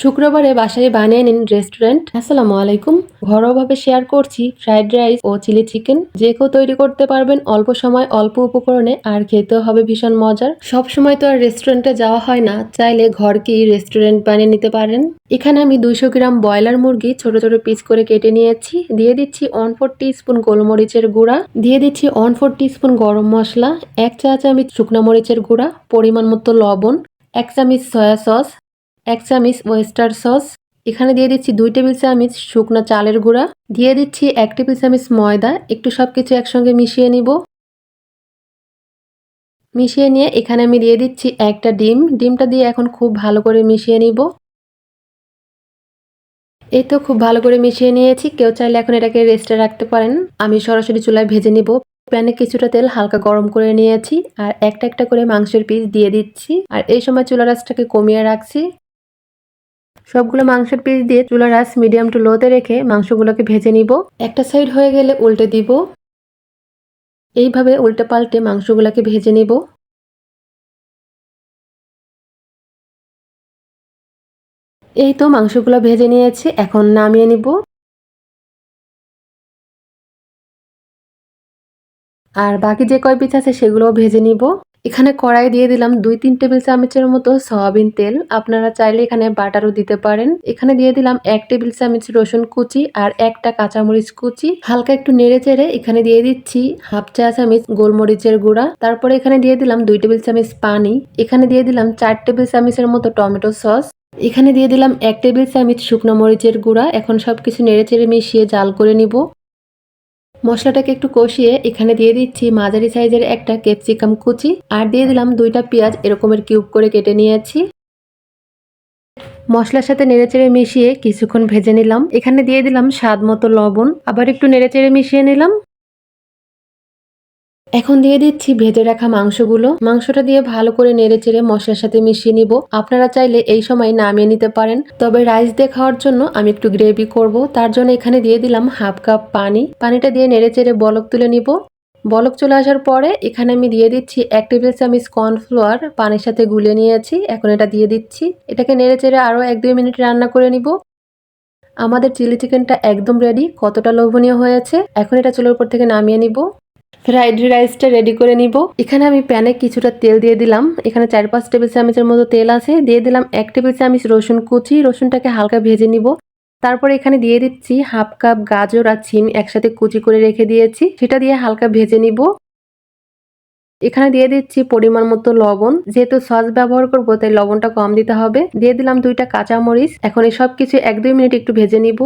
শুক্রবারে বাসায় বানিয়ে নিন রেস্টুরেন্ট। আসসালামু আলাইকুম। ঘরোয়াভাবে শেয়ার করছি ফ্রাইড রাইস ও চিলি চিকেন। যে কেউ তৈরি করতে পারবেন অল্প সময়, অল্প উপকরণে, আর খেতেও হবে ভীষণ মজার। সব সময় তো আর রেস্টুরেন্টে যাওয়া হয় না, চাইলে ঘরকেই রেস্টুরেন্ট বানিয়ে নিতে পারেন। এখানে আমি দুইশো গ্রাম ব্রয়লার মুরগি ছোট ছোট পিস করে কেটে নিয়েছি। দিয়ে দিচ্ছি ওয়ান ফোর স্পুন গোলমরিচের গুঁড়া। দিয়ে দিচ্ছি ওয়ান ফোর স্পুন গরম মশলা, এক চা চামচ শুকনো মরিচের গুঁড়া, পরিমাণ মতো লবণ, এক চামচ সয়া সস এক চামচ ওয়েস্টার সস এখানে দিয়ে দিচ্ছি দুই টেবিল চামচ শুকনো চালের গুঁড়া। দিয়ে দিচ্ছি এক টেবিল চামচ ময়দা। একটু সব কিছু একসঙ্গে মিশিয়ে নিব। মিশিয়ে নিয়ে এখানে আমি দিয়ে দিচ্ছি একটা ডিম। ডিমটা দিয়ে এখন খুব ভালো করে মিশিয়ে নিব। এই তো খুব ভালো করে মিশিয়ে নিয়েছি। কেউ চাইলে এখন এটাকে রেস্টে রাখতে পারেন। আমি সরাসরি চুলায় ভেজে নিব। প্যানে কিছুটা তেল হালকা গরম করে নিয়েছি। আর একটা একটা করে মাংসের পিস দিয়ে দিচ্ছি। আর এই সময় চুলা রাসটাকে কমিয়ে রাখছি। সবগুলো মাংসের পিস দিয়ে চুলার আঁচ মিডিয়াম টু লোতে রেখে মাংসগুলোকে ভেজে নিব। একটা সাইড হয়ে গেলে উল্টে দিব। এইভাবে উল্টে পাল্টে মাংসগুলোকে ভেজে নিব। এই তো মাংসগুলো ভেজে নিয়েছি, এখন নামিয়ে নিব। আর বাকি যে কয় পিস আছে সেগুলোও ভেজে নিব। এখানে কড়াই দিয়ে দিলাম দুই তিন টেবিল চামচের মতো সয়াবিন তেল। আপনারা চাইলে এখানে বাটারও দিতে পারেন। এখানে দিয়ে দিলাম এক টেবিল চামচ রসুন কুচি আর একটা কাঁচামরিচ কুচি। হালকা একটু নেড়ে চেড়ে এখানে দিয়ে দিচ্ছি হাফ চা চামচ গোলমরিচের গুঁড়া। তারপরে এখানে দিয়ে দিলাম দুই টেবিল চামচ পানি। এখানে দিয়ে দিলাম চার টেবিল চামচের মতো টমেটো সস। এখানে দিয়ে দিলাম এক টেবিল চামচ শুকনো মরিচের গুঁড়া। এখন সবকিছু নেড়ে চেড়ে মিশিয়ে জাল করে নিব। মশলাটাকে একটু কষিয়ে এখানে দিয়ে দিচ্ছি মাঝারি সাইজের একটা ক্যাপসিকাম কুচি। আর দিয়ে দিলাম দুইটা পেঁয়াজ, এরকমের কিউব করে কেটে নিয়েছি। মশলার সাথে নেড়েচেড়ে মিশিয়ে কিছুক্ষণ ভেজে নিলাম। এখানে দিয়ে দিলাম স্বাদ মতো লবণ। আবার একটু নেড়েচেড়ে মিশিয়ে নিলাম। এখন দিয়ে দিচ্ছি ভেজে রাখা মাংসগুলো। মাংসটা দিয়ে ভালো করে নেড়ে চেড়ে মশলার সাথে মিশিয়ে নিব। আপনারা চাইলে এই সময় নামিয়ে নিতে পারেন। তবে রাইস দিয়ে খাওয়ার জন্য আমি একটু গ্রেভি করব। তার জন্য এখানে দিয়ে দিলাম হাফ কাপ পানি। পানিটা দিয়ে নেড়ে চেড়ে বলক তুলে নিব। বলক চলে আসার পরে এখানে আমি দিয়ে দিচ্ছি এক টেবিল চামচ কর্নফ্লোয়ার। পানির সাথে গুলে নিয়েছি। এখন এটা দিয়ে দিচ্ছি। এটাকে নেড়ে চেড়ে আরও এক দুই মিনিট রান্না করে নিব। আমাদের চিলি চিকেনটা একদম রেডি কতটা লোভনীয় হয়েছে। এখন এটা চুলোর উপর থেকে নামিয়ে নিব। ফ্রাইড রাইসটা রেডি করে নিব। এখানে আমি প্যানে কিছুটা তেল দিয়ে দিলাম। এখানে চার পাঁচ টেবিল চামচের মতো তেল আছে। দিয়ে দিলাম এক টেবিল চামচ রসুন কুচি। রসুনটাকে হালকা ভেজে নিব। তারপরে এখানে দিয়ে দিচ্ছি হাফ কাপ গাজর আর ছিম একসাথে কুচি করে রেখে দিয়েছি। সেটা দিয়ে হালকা ভেজে নিব। এখানে দিয়ে দিচ্ছি পরিমাণ মতো লবণ। যেহেতু সস ব্যবহার করব, তাই লবণটা কম দিতে হবে। দিয়ে দিলাম দুইটা কাঁচামরিচ। এখন এই সব কিছু এক দুই মিনিট একটু ভেজে নিব।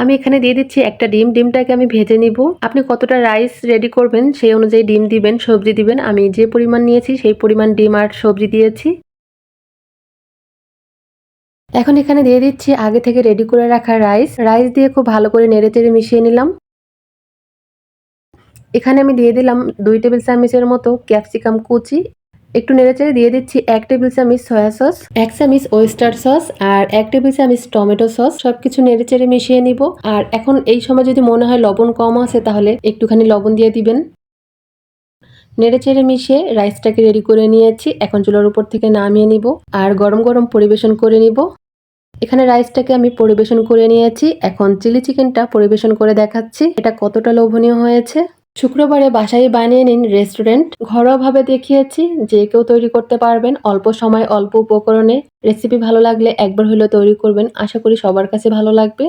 আমি এখানে দিয়ে দিচ্ছি একটা ডিম। ডিমটাকে আমি ভেজে নিব। আপনি কতটা রাইস রেডি করবেন সেই অনুযায়ী ডিম দিবেন, সবজি দিবেন। আমি যে পরিমাণ নিয়েছি সেই পরিমাণ ডিম আর সবজি দিয়েছি। এখন এখানে দিয়ে দিচ্ছি আগে থেকে রেডি করে রাখা রাইস রাইস দিয়ে খুব ভালো করে নেড়ে চেড়ে মিশিয়ে নিলাম। এখানে আমি দিয়ে দিলাম দুই টেবিল চামচের মতো ক্যাপসিকাম কুচি। একটু নেড়েচেড়ে দিয়ে দিচ্ছি এক টেবিল চামচ সয়া সস, এক চামচ ওয়েস্টার সস আর এক টেবিল চামচ টমেটো সস সবকিছু নেড়েচেড়ে মিশিয়ে নিব। আর এখন এই সময় যদি মনে হয় লবণ কম আছে তাহলে একটুখানি লবণ দিয়ে দিবেন। নেড়েচেড়ে মিশিয়ে রাইসটাকে রেডি করে নিয়েছি। এখন চুলোর উপর থেকে নামিয়ে নিব আর গরম গরম পরিবেশন করে নিব। এখানে রাইসটাকে আমি পরিবেশন করে নিয়েছি। এখন চিলি চিকেনটা পরিবেশন করে দেখাচ্ছি। এটা কতটা লোভনীয় হয়েছে। শুক্রবারে বাসায় বানিয়ে নিন রেস্টুরেন্ট। ঘরোয়াভাবে দেখিয়েছি যে কেউ তৈরি করতে পারবেন অল্প সময় অল্প উপকরণে। রেসিপি ভালো লাগলে একবার হলেও তৈরি করবেন। আশা করি সবার কাছে ভালো লাগবে।